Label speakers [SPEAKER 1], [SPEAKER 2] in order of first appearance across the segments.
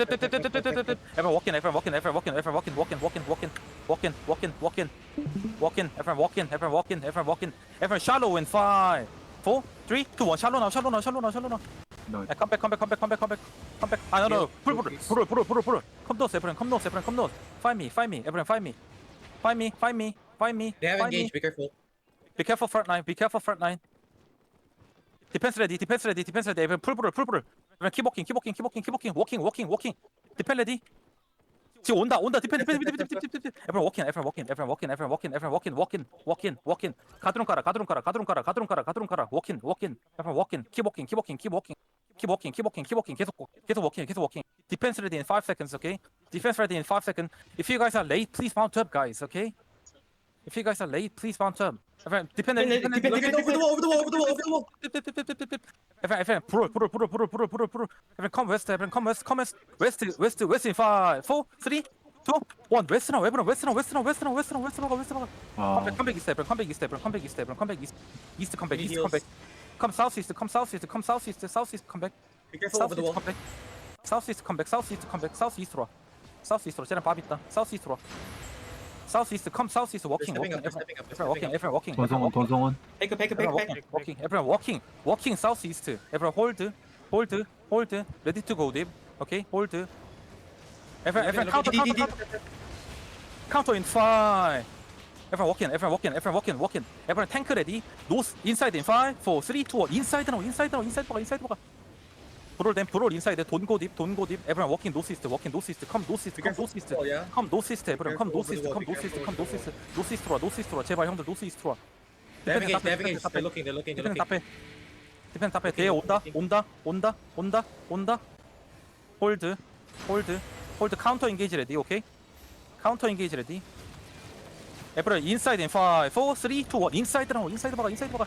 [SPEAKER 1] Everyone walk in, everyone walk in, everyone walk in, everyone walk in, walk in, walk in, walk in, walk in, walk in, walk in, walk in, everyone walk in, everyone walk in, everyone walk in, everyone shallow in five, four, three, two, one, shallow now, shallow now, shallow now, shallow now.
[SPEAKER 2] No.
[SPEAKER 1] Yeah, come back, come back, come back, come back, come back, come back. Ah, no, no, pull, pull, pull, pull, pull, pull. Come north, everyone, come north, everyone, come north. Find me, find me, everyone, find me, find me, find me, find me.
[SPEAKER 3] They have engaged. Be careful.
[SPEAKER 1] Be careful front line. Be careful front line. Defense ready. Defense ready. Defense ready. Everyone pull pull pull pull. Everyone keep walking. Keep walking. Keep walking. Keep walking. Walking. Walking. Walking. Defense ready. 지금 온다. 온다. 디펜 디펜 디펜 디펜 디펜 디펜. Everyone walking. Everyone walking. Everyone walking. Everyone walking. Everyone walking. Walking. Walking. Walking. 가드론 깔아. 가드론 깔아. 가드론 깔아. 가드론 깔아. 가드론 깔아. Walking. Walking. Everyone walking. Keep walking. Keep walking. Keep walking. Keep walking. Keep walking. Keep walking. 계속 계속 walking. 계속 walking. Defense ready in 5 seconds, okay? Defense ready in 5 seconds. If you guys are late, please mount up, guys, okay? If you guys are late, please mount up. Everyone, defend
[SPEAKER 3] Defend,
[SPEAKER 1] defend,
[SPEAKER 3] defend, defend, over the wall, over the FN, FN, 불올, 불올,
[SPEAKER 1] 불올, 불올, 불올, 불올, 불올. FN, come west, FN, come west, come west, west, west, west in five, four, three, two, one. 웨스트랑 웨브랑 웨스트랑 웨스트랑 웨스트랑 웨스트랑 웨스트랑 웨스트랑. 컴백, 컴백 이스트, FN,
[SPEAKER 3] 컴백
[SPEAKER 1] 이스트, FN, 컴백 이스트,
[SPEAKER 3] FN, 컴백 이스트, 이스트 컴백, 이스트 컴백.
[SPEAKER 1] Come south east, come south east, come south east, south east 컴백.
[SPEAKER 3] South east
[SPEAKER 1] 컴백. South east 컴백, south east 컴백, south east로 와. South east로, 쟤는 밥 있다. South east로 와. southeast, come southeast, walking,
[SPEAKER 3] stepping
[SPEAKER 1] walking,
[SPEAKER 3] up, they're
[SPEAKER 1] everyone,
[SPEAKER 3] stepping up, they're
[SPEAKER 1] everyone, walking,
[SPEAKER 3] stepping
[SPEAKER 1] everyone, walking.
[SPEAKER 2] 돈성원, 돈성원.
[SPEAKER 3] Pick up, pick up, pick
[SPEAKER 1] Everyone
[SPEAKER 3] up, pick
[SPEAKER 1] walking, walking, everyone walking, walking southeast. Everyone hold, hold, hold, ready to go deep. Okay, hold. Everyone, everyone counter, counter, counter, counter in five. Everyone walking, everyone walking, everyone walking, walking. Everyone tank ready. North, inside in five, four, three, two, one. Inside now, inside now, inside 보가, inside 보가. 브롤 댐 브롤 인사이드 돈고 딥 돈고 딥 에브리원 워킹
[SPEAKER 3] 노시스트
[SPEAKER 1] 워킹
[SPEAKER 3] 노시스트 컴 노시스트
[SPEAKER 1] 컴
[SPEAKER 3] 노시스트
[SPEAKER 1] 컴 노시스트 에브랑 컴 노시스트 컴 노시스트 컴 노시스트 노시스트로 와 노시스트로
[SPEAKER 3] 와 제발
[SPEAKER 1] 형들 노시스트로 와 Navigate, navigate.
[SPEAKER 3] They're looking, they're looking, they're
[SPEAKER 1] 디펜
[SPEAKER 3] looking.
[SPEAKER 1] 답해 디펜 답해 대에 온다 온다 온다 온다 온다 홀드 홀드 홀드 카운터 인게이지 레디 오케이 카운터 인게이지 레디 에브랑 인사이드 5 4 3 2 1 인사이드랑 인사이드 박아 인사이드 박아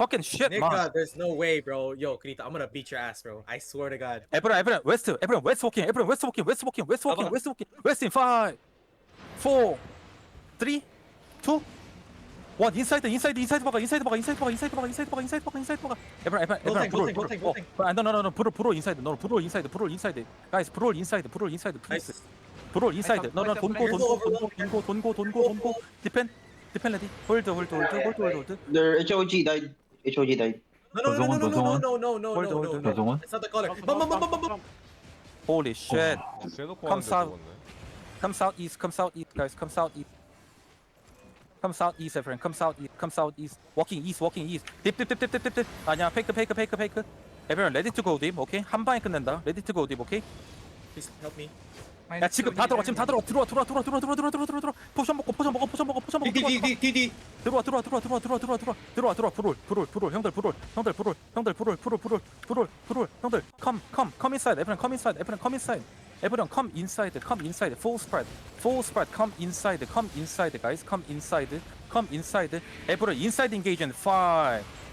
[SPEAKER 1] Fucking shit, man. Nigga, there's no way, bro. Yo, Krita, I'm gonna beat your ass, bro. I swear to God. 에브라 에브라 웨스트 에브라 웨스트 워킹 에브라 웨스트 워킹 웨스트 워킹 웨스트 워킹 웨스트 워킹 웨스트 인 5 4 3 2 1 인사이드 인사이드 인사이드
[SPEAKER 3] 박아 인사이드 박아
[SPEAKER 1] 인사이드 박아 인사이드 박아
[SPEAKER 3] 인사이드 박아 인사이드 박아 인사이드
[SPEAKER 1] 박아 에브라 에브라 에브라 고탱,
[SPEAKER 3] 브롤
[SPEAKER 1] 고탱, 고탱, 고탱. 브롤 안돼 너너너 브롤 브롤 인사이드 너 브롤 인사이드 브롤 인사이드
[SPEAKER 3] 가이스
[SPEAKER 1] 브롤 인사이드 브롤 인사이드 플리즈 나이스. 브롤 인사이드
[SPEAKER 3] 너너
[SPEAKER 1] 돈고 돈고 돈고 돈고 돈고 돈고 디펜 디펜 레디 홀드 홀드 홀드 홀드 홀드 홀드
[SPEAKER 4] Their HOG died. HOG died.
[SPEAKER 3] No, no, no, no, no, no, no, no, no, no,
[SPEAKER 1] hold,
[SPEAKER 3] no,
[SPEAKER 1] hold,
[SPEAKER 3] no, no.
[SPEAKER 2] 도성원.
[SPEAKER 3] It's not the color. Bum, bum, bum, bum, bum, bum.
[SPEAKER 1] Holy shit.
[SPEAKER 5] 대놓고
[SPEAKER 1] Come
[SPEAKER 5] 하는데
[SPEAKER 1] south.
[SPEAKER 5] 죽었네.
[SPEAKER 1] Come south east, come south east, guys. Come south east. Come south east, everyone. Come south east. Come south east. Walking east, walking east. Dip, dip, dip, dip, dip, dip, dip. 아니야, 페이크, 페이크, 페이크, 페이크. Everyone ready to go deep, okay? 한 방에 끝낸다. Ready to go deep, okay?
[SPEAKER 3] Please help me.
[SPEAKER 1] 야 지금 다 들어와, 지금 다 들어와, 들어와, 들어와, 들어와, 들어와, 들어와, 들어와, 들어와, 들어와. 포션 먹고, 포션 먹어, 포션 먹어, 포션 먹어.
[SPEAKER 3] D, D, D, D, D.
[SPEAKER 1] 들어와, 들어와, 들어와, 들어와, 들어와, 들어와, 들어와, 들어와, 들어와, 브롤, 브롤, 브롤, 형들 브롤, 형들 브롤, 형들 브롤, 브롤, 브롤, 브롤, 브롤, 형들, come inside, everyone, come inside, everyone, come inside, everyone, come inside, come inside, full spread, full spread, come inside, come inside, guys, come inside, come inside, everyone, inside engage in five,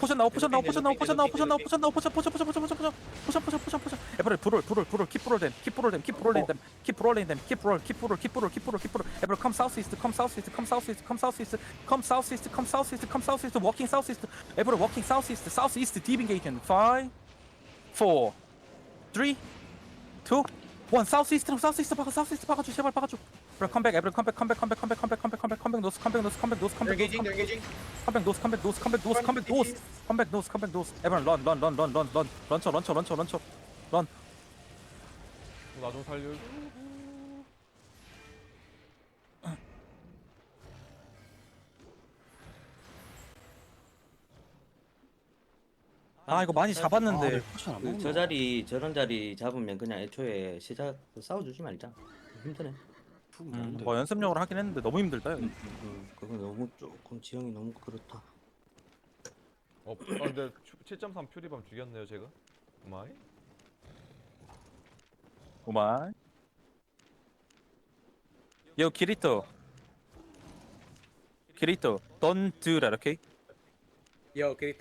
[SPEAKER 1] 포션 나와 포션 나와 포션 나와 포션 나와 포션 포션 포션 포션 포션 포션 포션 포션 포션 포션 everyone 브롤 브롤 브롤 keep 브롤 them keep 브롤 them keep 브롤 them keep 브롤 them keep 브롤 keep 브롤 keep 브롤 keep 브롤 keep 브롤 everyone come south east come south east come south east come south east come south east come south east come south east walking south east everyone walking south east south east deep engagement five four three two one south east south east 박아 south east 박아줘 제발 박아줘 Bro, come back, everyone, come back, come back, come back, come back, come back, come back, come back, come back, nose, come back, nose, come back, nose, come
[SPEAKER 3] They're
[SPEAKER 1] back, nose,
[SPEAKER 3] engaging. They're engaging.
[SPEAKER 1] come back, nose, come back, nose, come back, nose, come back, nose, come back, nose, come back, nose. Everyone, run, run, run, run, run, run, 런처, 런처, 런처, 런처, run.
[SPEAKER 2] 나좀 살려.
[SPEAKER 1] 아, 이거 많이 잡았는데.
[SPEAKER 5] 그저 자리 저런 자리 잡으면 그냥 애초에 시작 그 싸워주지 말자. 힘 드네.
[SPEAKER 1] 음, 뭐 연습용으로 하긴 했는데 너무 힘들다. 여기.
[SPEAKER 5] 음, 그거 너무 조금 지형이 너무 그렇다.
[SPEAKER 2] 어, 아, 근데 7.3 퓨리밤 죽였네요 제가. 마이?
[SPEAKER 1] 오마이. 요 키리토. 키리토, don't do that, okay?
[SPEAKER 3] Yo, Kirito.